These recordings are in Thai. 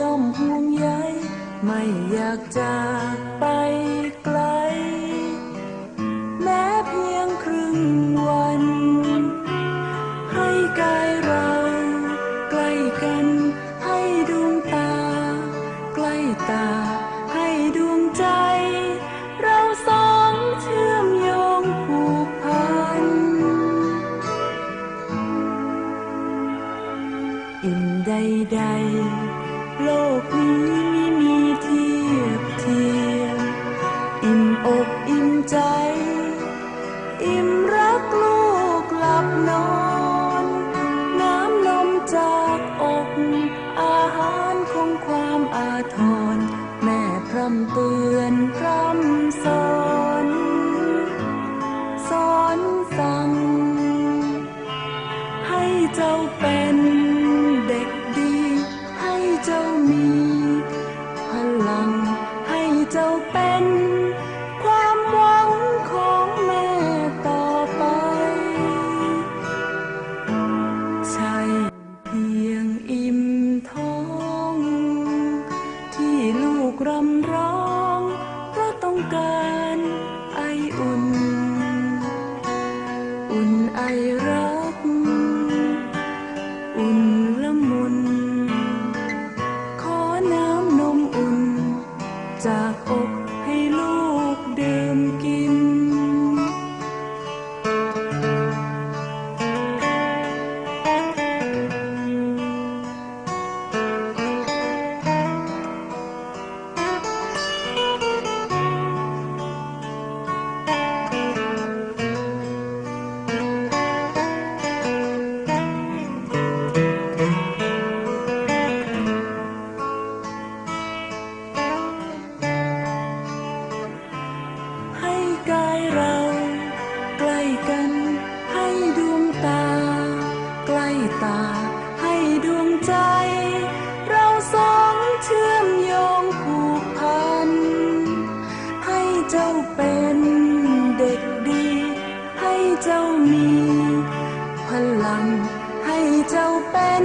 ย่อมห่วงใยไม่อยากจากไปไกลำเตือน ให้เจ้าเป็น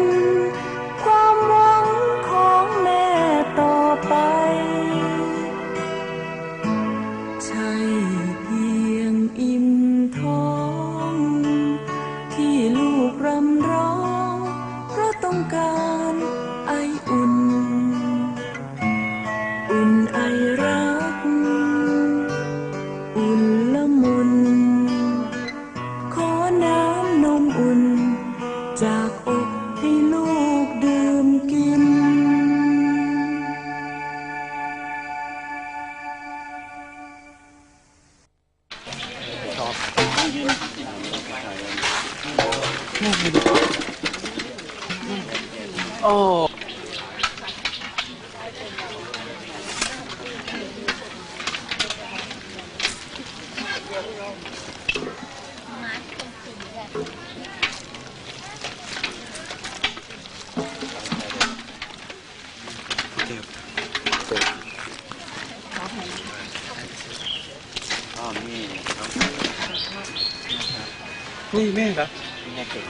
นี่แม่เหรอแม่เก่ง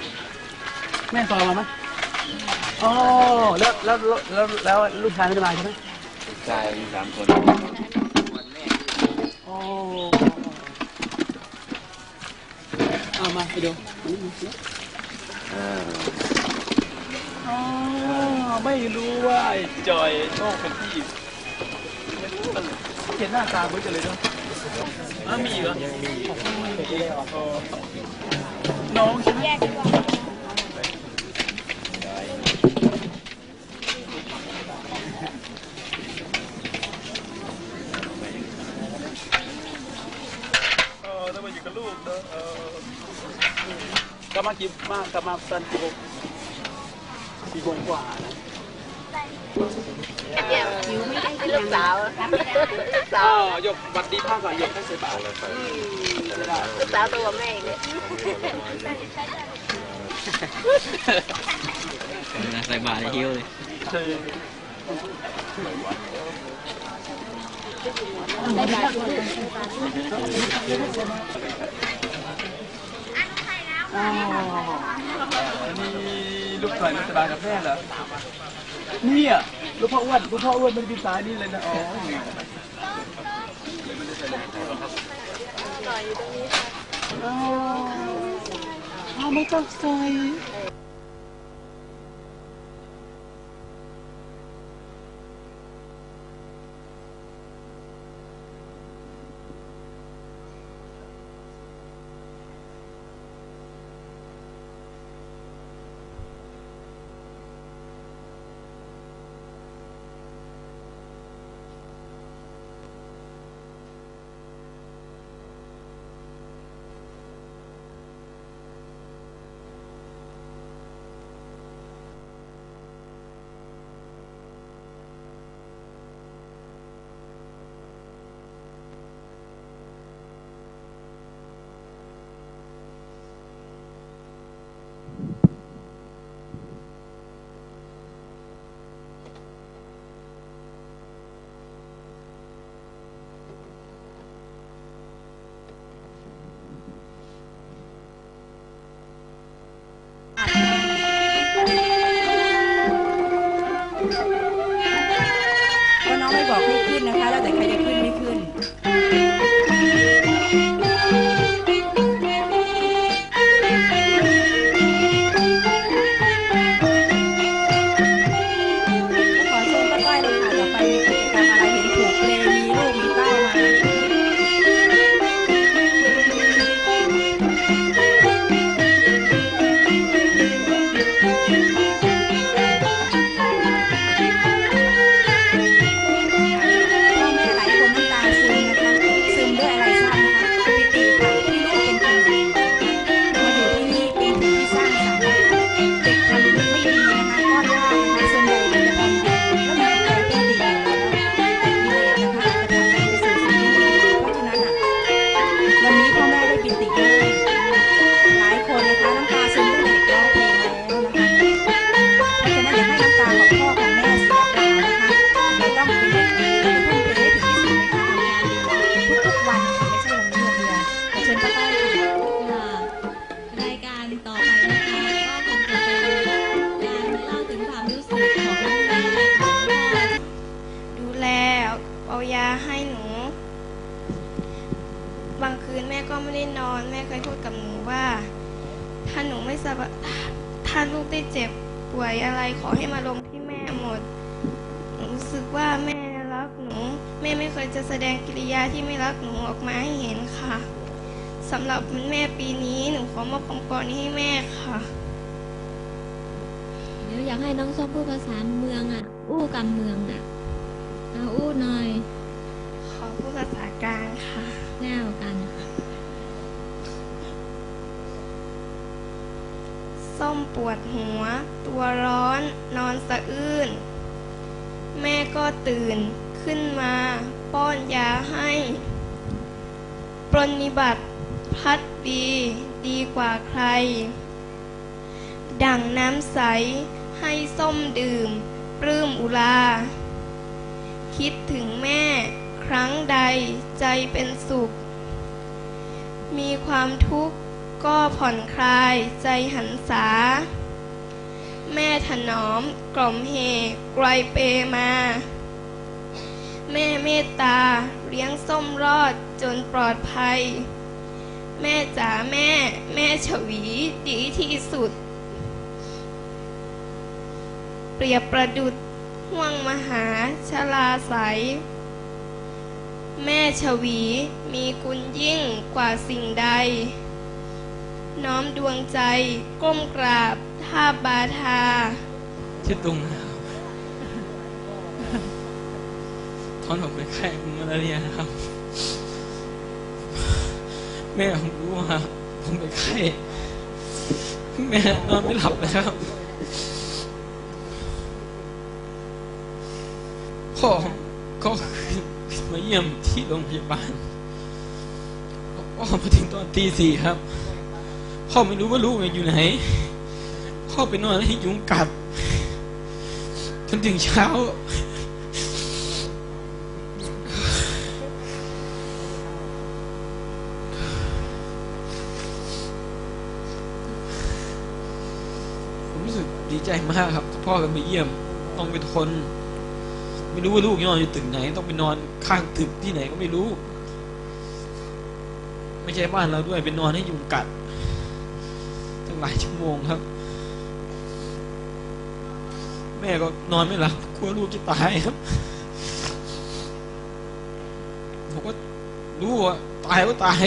แม่ซอยมาไหมอ๋อแล้วแล้วแล้วแล้วลูกชายไม่ได้มาใช่ไหมชายมีสามคนโอ้เอามาไปดูมานี่มานี่เอออ๋อไม่รู้ว่าไอ้จอยโชคเป็นที่เห็นหน้าตาเหมือนกันเลยเนาะ อ้าวมีอีกเหรอยังมีน้องใช่ไหมแยกด้วยเออต้องมาอยู่กับลูกเนอะเออกลับมากี่มากลับมาตอนกี่โมงกี่โมงกว่านะ หิวไม่ได้เป็นลูกสาวลูกสาอ๋วอหยกบัตรดีภาคก่อนหยกให้เสียบาทเลยไม่ได้ลูกสาวตัวแม่อีกเลยใส่บาตรหิ้วเลยคืออัน นี้ลูกถอยรัฐบาลกับแม่เหรอเนี่ยลูกพ่ออ้วนลูกพ่ออ้วนมันเป็นสายนี่เลยนะอ๋ออ๋อเอาไม่ต้องใส่ ถ้าหนูไม่สบายถ้าลูกได้เจ็บป่วยอะไรขอให้มาลงที่แม่หมดหนูรู้สึกว่าแม่รักหนู แม่ไม่เคยจะแสดงกิริยาที่ไม่รักหนูออกมาให้เห็นค่ะสำหรับวันแม่ปีนี้หนูขอมอบของกรนี้ให้แม่ค่ะ เดี๋ยวอยากให้น้องส้มพูดภาษาเมืองอะ อู้กันเมืองอะเอาอู้หน่อย ขอพูดภาษากลางค่ะแนวกัน ส้มปวดหัว ตัวร้อน นอนสะอื้น แม่ก็ตื่นขึ้นมา ป้อนยาให้ ปรนนิบัติพัดดีดีกว่าใคร ดั่งน้ำใสให้ส้มดื่ม ปลื้มอุลา คิดถึงแม่ครั้งใดใจเป็นสุข มีความทุกข์ ก็ผ่อนคลายใจหันษา แม่ถนอมกล่อมเฮไกลเปมา แม่เมตตาเลี้ยงส้มรอดจนปลอดภัย แม่จ๋าแม่ แม่ฉวีดีที่สุด เปรียบประดุดห่วงมหาชลาใสแม่ชวีมีคุณยิ่งกว่าสิ่งใด น้อมดวงใจ ก้มกราบท่าบาทา ชื่อตุงนะครับตอนผมเป็นไข้มาลาเรียนะครับ แม่ผมรู้ว่าผมเป็นไข้แม่นอนไม่หลับนะครับ พ่อก็มาเยี่ยมที่โรงพยาบาลพ่อมาถึงตอนตีสี่ครับ พ่อไม่รู้ว่าลูกอยู่ไหน พ่อไปนอนให้ยุงกัดจนถึงเช้า ผมรู้สึกดีใจมากครับพ่อกันไปเยี่ยม ต้องไปทน ไม่รู้ว่าลูกนอนอยู่ตึกไหน ต้องไปนอนข้างตึกที่ไหนก็ไม่รู้ ไม่ใช่บ้านเราด้วยเป็นนอนให้ยุงกัด หลายชั่วโมงครับ แม่ก็นอนไม่หลับกลัวลูกจะตายครับผมก็รู้ว่าตายก็ตาย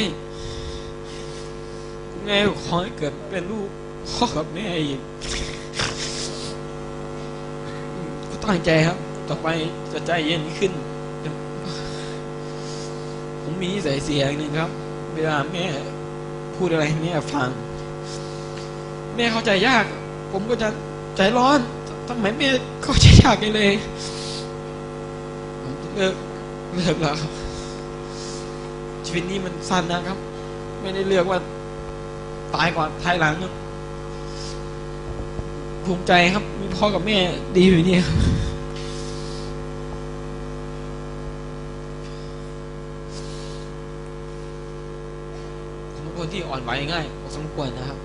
แม่ขอให้เกิดเป็นลูกพ่อกับแม่อีกก็ตั้งใจครับ ต่อไปจะใจเย็นขึ้น ผมมีนิสัยเสียอย่างหนึ่งครับ เวลาแม่พูดอะไรให้แม่ฟัง แม่เข้าใจยาก ผมก็จะใจร้อนทำไมแม่เข้าใจยากกันเลยผมเลิกเลิกแล้วครับชีวิตนี้มันสั้นนะครับ ไม่ได้เลือกว่าตายก่อนตายหลังครับภูมิใจครับ มีพ่อกับแม่ดีอยู่นี่ครับคนที่อ่อนไหวง่ายพอสมควรนะครับ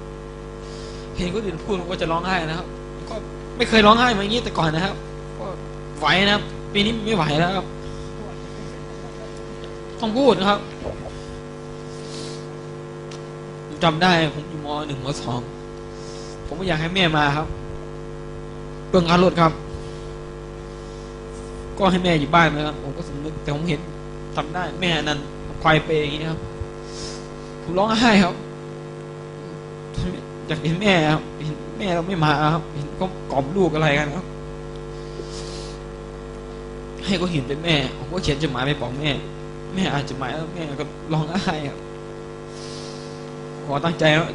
เห็นคนอื่นพูดก็จะร้องไห้นะครับ ก็ไม่เคยร้องไห้มาอย่างนี้แต่ก่อนนะครับ ก็ไหวนะครับ ปีนี้ไม่ไหวแล้วครับ ต้องพูดนะครับผมจำได้ผมอยู่มหนึ่งมสองผมก็อยากให้แม่มาครับเปลืองค่ารถครับ ก็ให้แม่อยู่บ้านนะครับ ผมก็สำนึกแต่ผมเห็นทำได้แม่นั่นควายเปย์อย่างนี้ครับผมร้องไห้ครับ อยากเห็นแม่ครับเห็นแม่เราไม่มาครับเห็นก็กล่อมลูกอะไรกันครับ ให้ก็เห็นเป็นแม่ผมก็เขียนจดหมายไปบอกแม่ แม่อ่านจดหมายแล้วแม่ก็ร้องไห้ครับขอตั้งใจแล้ว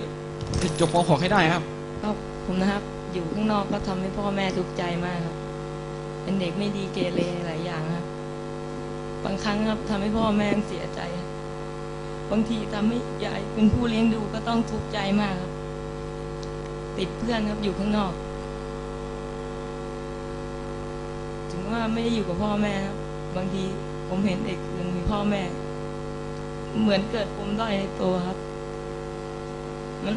จะจบป .6 ให้ได้ครับก็ผมนะครับ อยู่ข้างนอกก็ทำให้พ่อแม่ทุกข์ใจมากครับ เป็นเด็กไม่ดีเกเรหลายอย่างครับบางครั้งครับทำให้พ่อแม่เสียใจบบางทีทำให้ยายเป็นผู้เลี้ยงดูก็ต้องทุกข์ใจมากครับ ติดเพื่อนครับอยู่ข้างนอก ถึงว่าไม่ได้อยู่กับพ่อแม่ครับบางทีผมเห็นเด็กอื่นมีพ่อแม่ เหมือนเกิดปมด้อยในตัวครับ มัน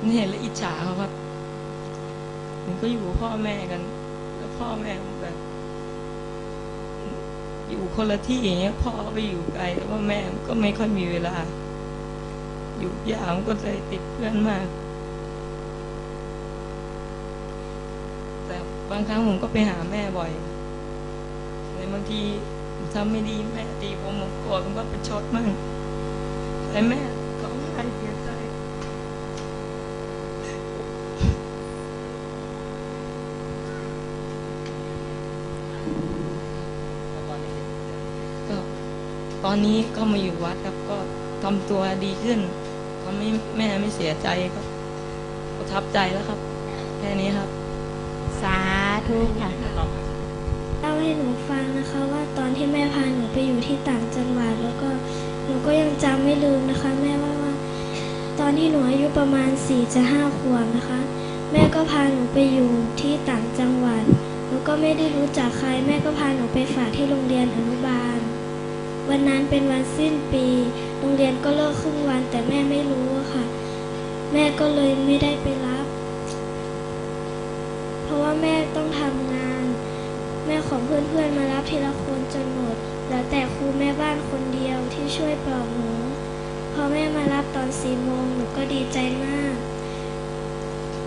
มันเห็นแล้วอิจฉาเขาครับมันก็อยู่กับพ่อแม่กัน แล้วพ่อแม่แบบอยู่คนละที่อย่างเงี้ยพ่อก็ไปอยู่ไกลแล้วว่าแม่ก็ไม่ค่อยมีเวลา อยู่ยามก็เลยติดเพื่อนมาก แต่บางครั้งผมก็ไปหาแม่บ่อย ในบางทีทำไม่ดีแม่ตีผมผมโกรธผมก็ไปชดมั่งแต่แม่เขาไม่ให้เสียใจก็ตอนนี้ก็มาอยู่วัดครับก็ทำตัวดีขึ้น ทำให้แม่ไม่เสียใจก็ประทับใจแล้วครับ แค่นี้ครับ สาธุค่ะเล่าให้หนูฟังนะคะว่าตอนที่แม่พาหนูไปอยู่ที่ต่างจังหวัดแล้วก็หนูก็ยังจำไม่ลืมนะคะ แม่ว่าว่า ตอนที่หนูอายุประมาณ4ี่จะห้าขวบนะคะ แม่ก็พาหนูไปอยู่ที่ต่างจังหวัดหนูก็ไม่ได้รู้จักใคร แม่ก็พาหนูไปฝากที่โรงเรียนอนุบาล วันนั้นเป็นวันสิ้นปี โรงเรียนก็เลิกครึ่งวัน แต่แม่ไม่รู้อะค่ะ แม่ก็เลยไม่ได้ไปรับ เพราะว่าแม่ต้องทำงาน แม่ของเพื่อนๆมารับทีละคนจนหมดเหลือแต่ครูแม่บ้านคนเดียวที่ช่วยปลอบหนูพอแม่มารับตอนสี่โมงหนูก็ดีใจมาก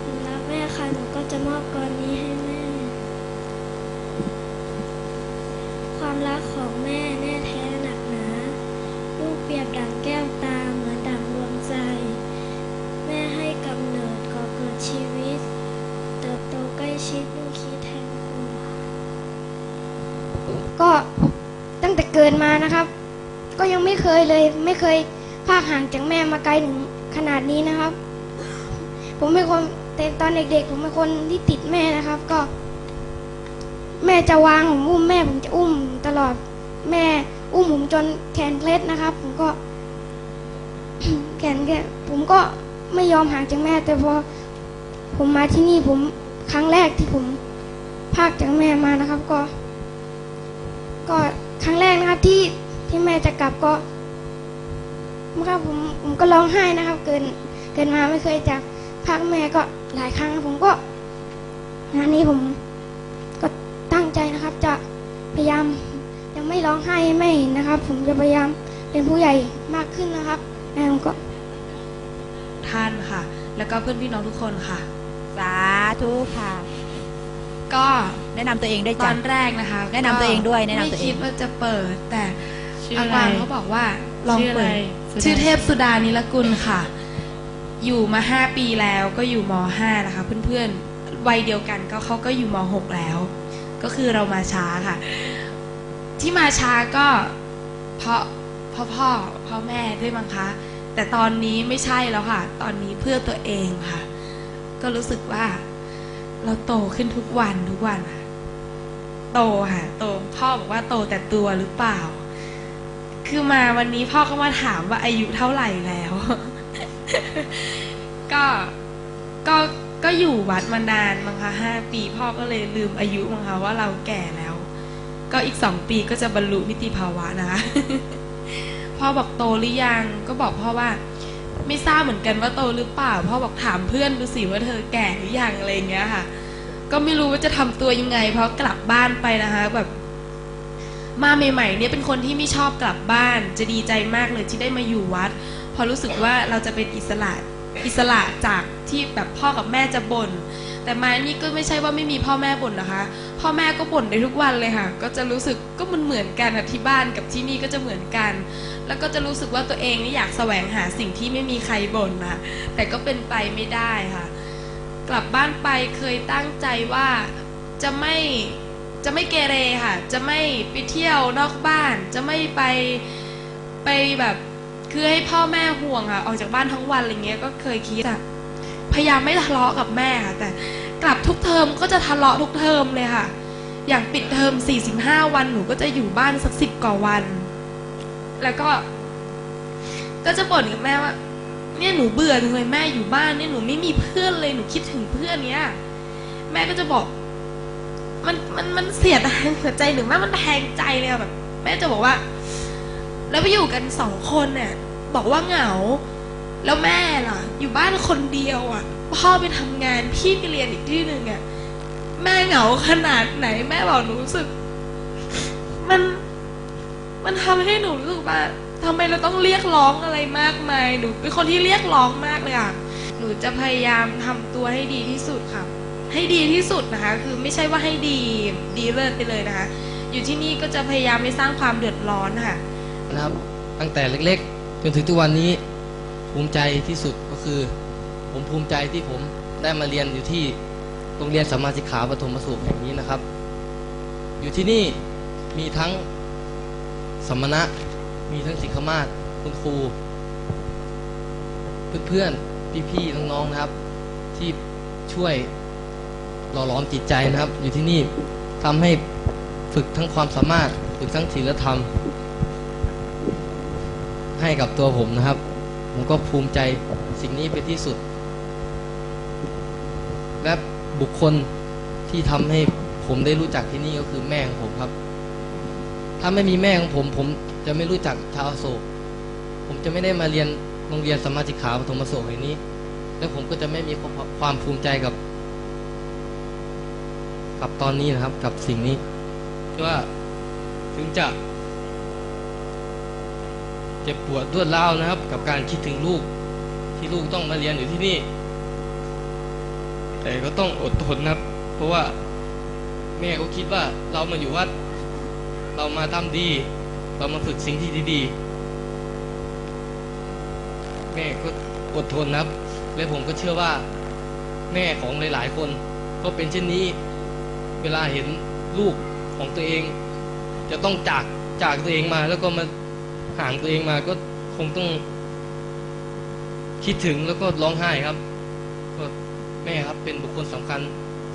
หนูรักแม่ค่ะหนูก็จะมอบกรนี้ ยบดังแก้วตาเหมือนดังดวงใจ แม่ให้กำเนิดก่อเกิดชีวิต เติบโตใกล้ชิดลูกคิดแทนคุณ ก็ตั้งแต่เกิดมานะครับ ก็ยังไม่เคยเลยไม่เคยพากห่างจากแม่มาไกลถึงขนาดนี้นะครับ ผมเป็นคนแต่ตอนเด็กๆ ผมเป็นคนที่ติดแม่นะครับ ก็ แม่จะวางผมอุ้มแม่ผมจะอุ้มตลอดแม่อุ้มผมจนแขนเคล็ดนะครับผ ก็แขนแกผมก็ไม่ยอมห่างจากแม่ แต่พอผมมาที่นี่ผมครั้งแรกที่ผมพากจากแม่มานะครับ ก็ ก็ครั้งแรกนะครับที่ที่แม่จะกลับก็ครับผมผมก็ร้องไห้นะครับ เกินเกินมาไม่เคยจากพักแม่ก็หลายครั้งผมก็งานนี้ผมก็ตั้งใจนะครับ จะพยายามจะไม่ร้องไห้ให้แม่เห็นนะครับ ผมจะพยายาม เป็นผู้ใหญ่มากขึ้นนะครับแม่ผมก็ท่านค่ะ แล้วก็เพื่อนพี่น้องทุกคนค่ะ สาธุค่ะ ก็แนะนำตัวเองได้วยตจ้ะ อนแรกนะคะแนะนำตัวเองด้วยแนะนำตัวเอง ไม่คิดว่าจะเปิด แต่ชื่ออาอะไร กวางเขาบอกว่าลองชื่ออะไรเปิดสุดา ชื่อเทพสุดานิลกุลค่ะ อยู่มาห้าปีแล้วก็อยู่มห้านะคะ เพื่อนๆวัยเดียวกันก็เขาก็อยู่มหกแล้ว ก็คือเรามาช้าค่ะ ที่มาช้าก็เพราะ พ่อพ่อพ่อแม่ด้วยมั้งคะ แต่ตอนนี้ไม่ใช่แล้วค่ะ ตอนนี้เพื่อตัวเองค่ะ ก็รู้สึกว่า เราโตขึ้นทุกวันทุกวันค่ะโตค่ะ โตพ่อบอกว่าโตแต่ตัวหรือเปล่า คือมาวันนี้พ่อก็มาถามว่าอายุเท่าไหร่แล้ว ก็ก็ก็อยู่วัดมานานมั้งคะห้าปีพ่อก็เลยลืมอายุมั้งคะว่าเราแก่แล้ว ก็อีกสองปีก็จะบรรลุนิติภาวะนะคะ พ่อบอกโตหรือยัง ก็บอกพ่อว่า ไม่ทราบเหมือนกันว่าโตหรือเปล่า พ่อบอกถามเพื่อนดูสิว่าเธอแก่หรือยังอะไรเงี้ยค่ะ ก็ไม่รู้ว่าจะทำตัวยังไง เพราะกลับบ้านไปนะคะแบบมาใหม่ๆเนี่ยเป็นคนที่ไม่ชอบกลับบ้าน จะดีใจมากเลยที่ได้มาอยู่วัด พอรู้สึกว่าเราจะเป็นอิสระอิสระจากที่แบบพ่อกับแม่จะบ่น แต่มานี่ก็ไม่ใช่ว่าไม่มีพ่อแม่บ่นนะคะ พ่อแม่ก็บ่นได้ทุกวันเลยค่ะ ก็จะรู้สึกก็มันเหมือนกันที่บ้านกับที่นี่ก็จะเหมือนกัน แล้วก็จะรู้สึกว่าตัวเองนี่อยากแสวงหาสิ่งที่ไม่มีใครบ่นนะแต่ก็เป็นไปไม่ได้ค่ะ กลับบ้านไปเคยตั้งใจว่าจะไม่จะไม่เกเรค่ะ จะไม่ไปเที่ยวนอกบ้าน จะไม่ไปไปแบบคือให้พ่อแม่ห่วงค่ะ ออกจากบ้านทั้งวันอะไรเงี้ยก็เคยคิดอะ พยายามไม่ทะเลาะกับแม่ค่ะแต่กลับทุกเทอมก็จะทะเลาะทุกเทอมเลยค่ะ อย่างปิดเทอม 45 วันหนูก็จะอยู่บ้านสักสิบกว่าวัน แล้วก็ ก็จะบ่นกับแม่ว่า เนี่ยหนูเบื่อจังเลยแม่อยู่บ้านเนี่ยหนูไม่มีเพื่อนเลยหนูคิดถึงเพื่อนเนี้ยแม่ก็จะบอก มันมันมันเสียดายหัวใจหนูมากมันแทงใจเลยแบบ แม่จะบอกว่า แล้วไปอยู่กันสองคนเนี่ยบอกว่าเหงา แล้วแม่ล่ะ อยู่บ้านคนเดียวอะ พ่อไปทำงานพี่ไปเรียนอีกที่หนึ่งอะแม่เหงาขนาดไหน แม่บอกหนูรู้สึก มันมันทำให้หนูรู้สึกว่าทำไมเราต้องเรียกร้องอะไรมากมายหนูเป็นคนที่เรียกร้องมากเลยอะหนูจะพยายามทำตัวให้ดีที่สุดค่ะ ให้ดีที่สุดนะคะ คือไม่ใช่ว่าให้ดีดีเลิศไปเลยนะคะ อยู่ที่นี่ก็จะพยายามไม่สร้างความเดือดร้อนค่ะนะครับ ตั้งแต่เล็กๆ จนถึงทุกวันนี้ ภูมิใจที่สุดก็คือ ผมภูมิใจที่ผมได้มาเรียนอยู่ที่โรงเรียนสัมมาสิกขาปฐมประสูตรแห่งนี้นะครับ อยู่ที่นี่มีทั้งสมณะ มีทั้งสิกขมาศคุณครู เพื่อนๆ พี่ๆ น้องๆ นะครับ ที่ช่วยหล่อหลอมจิตใจนะครับ อยู่ที่นี่ทำให้ฝึกทั้งความสามารถ ฝึกทั้งศีลธรรม ให้กับตัวผมนะครับ ผมก็ภูมิใจสิ่งนี้เป็นที่สุด และบุคคลที่ทำให้ผมได้รู้จักที่นี่ก็คือแม่ของผมครับ ถ้าไม่มีแม่ของผม ผมจะไม่รู้จักชาวโศก ผมจะไม่ได้มาเรียนโรงเรียนสมมาจิกขาปฐมโศกแห่งนี้ และผมก็จะไม่มีความภูมิใจกับ กับตอนนี้นะครับ กับสิ่งนี้ว่าถึงจะ เจ็บปวดรวดร้าวนะครับ กับการคิดถึงลูก ที่ลูกต้องมาเรียนอยู่ที่นี่ แต่ก็ต้องอดทนนะครับ เพราะว่าแม่ก็คิดว่าเรามาอยู่วัด เรามาทำดี เรามาฝึกสิ่งที่ดีๆแม่ก็อดทนนะครับ และผมก็เชื่อว่า แม่ของหลายๆ คนก็เป็นเช่นนี้ เวลาเห็นลูกของตัวเอง จะต้องจากจากตัวเองมาแล้วก็มา ห่างตัวเองมาก็คงต้องคิดถึงแล้วก็ร้องไห้ครับก็แม่ครับเป็นบุคคลสำคัญ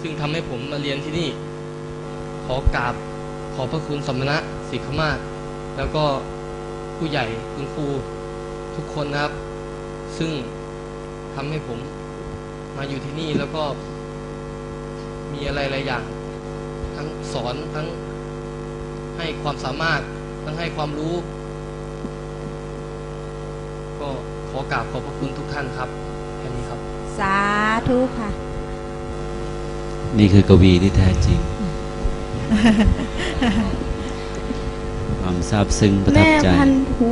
ซึ่งทำให้ผมมาเรียนที่นี่ ขอกราบขอพระคุณสมณะสิขมาศแล้วก็ผู้ใหญ่คุณครูทุกคนนะครับ ซึ่งทำให้ผมมาอยู่ที่นี่แล้วก็มีอะไรหลายอย่าง ทั้งสอนทั้งให้ความสามารถทั้งให้ความรู้ ก็ขอกราบขอบพระคุณทุกท่านครับแค่นี้ครับ สาธุค่ะ นี่คือกวีที่แท้จริง ความทราบซึ้งประทับใจแม่พันธุ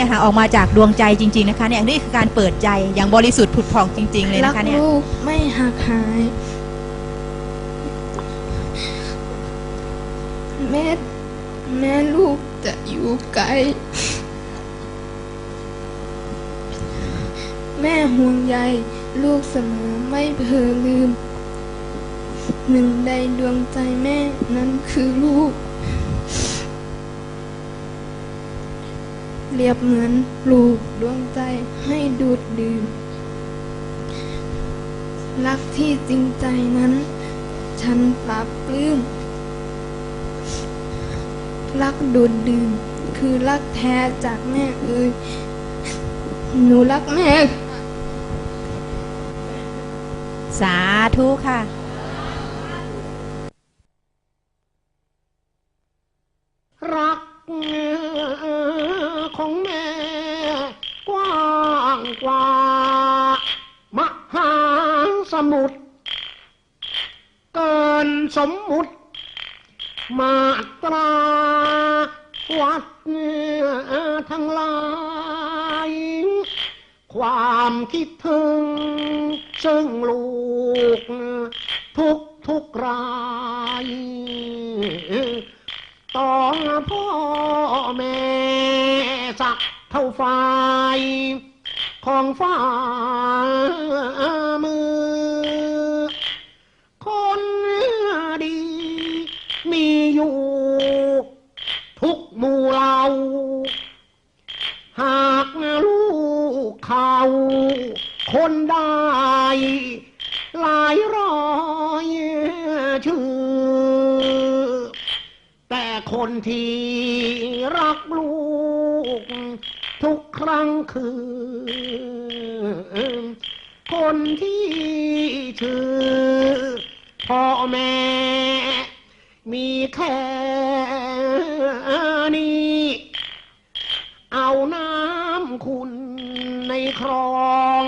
เนี่ยค่ะออกมาจากดวงใจจริง ๆนะคะเนี่ยนี่คือการเปิดใจอย่างบริสุทธิ์ผุดผ่องจริง ๆ เลยรักนะคะเนี่ยลูกไม่หักหาย แม่แม่ลูกจะอยู่ไกล แม่ห่วงใยลูกเสมอไม่เผลอลืม หนึ่งในดวงใจแม่นั้นคือลูก รียบเหมือนปลูกดวงใจให้ดูดดื่ม รักที่จริงใจนั้น ฉันปรับปลื้ม รักดูดดื่ม คือรักแท้จากแม่เอ่ยหนูรักแม่ สาธุค่ะ กว้างกว่ามหาสมุทรเกินสมมุติมาตราวัดทั้งหลาย ความคิดถึง ซึ่งลูก ทุกทุกรายต่องพ่อแม่สัก เท่าไฟของฟ้ามือ คนดี มีอยู่ ทุกหมู่เหล่าหากลูกเขาคนได้หลายร้อยชื่อ แต่คนที่รักลูก กครั้งคือคนที่ชื่อพ่อแม่ มีแค่นี้ เอาน้ำคุณในคลอง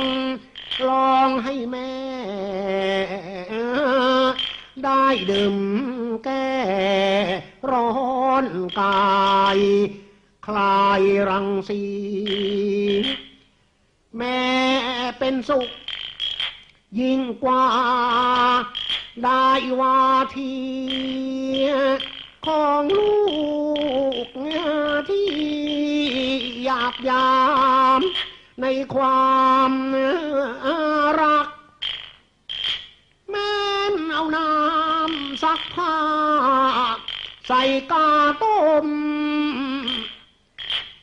ลองให้แม่ ได้ดื่มแก้ร้อนกาย คลายรังสี แม่เป็นสุข ยิ่งกว่า ได้วาทีของลูกที่หยาบยามในความรัก แม่เอาน้ำซักผ้า ใส่กาต้ม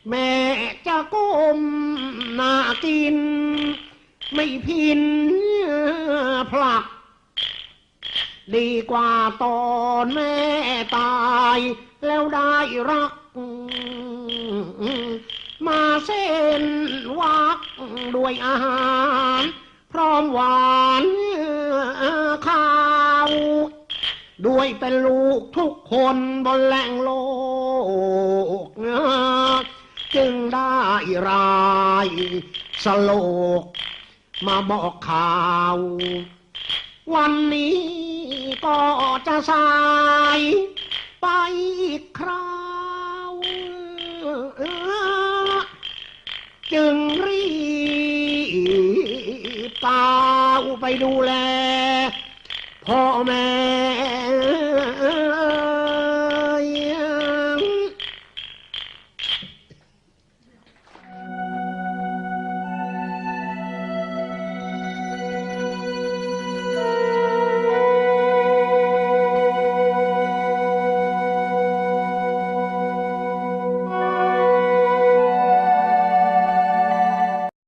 แม่จะก้มหน้ากิน ไม่พินผลัก ดีกว่าตอนแม่ตาย แล้วได้รัก มาเส้นวักด้วยอาหาร พร้อมหวานข้าวด้วยเป็นลูกทุกคนบนแหล่งโลกจึง ได้รายสโลก มาบอกข่าว วันนี้ก็จะสายไปคราว จึงรีบกาวไปดูแลพ่อแม่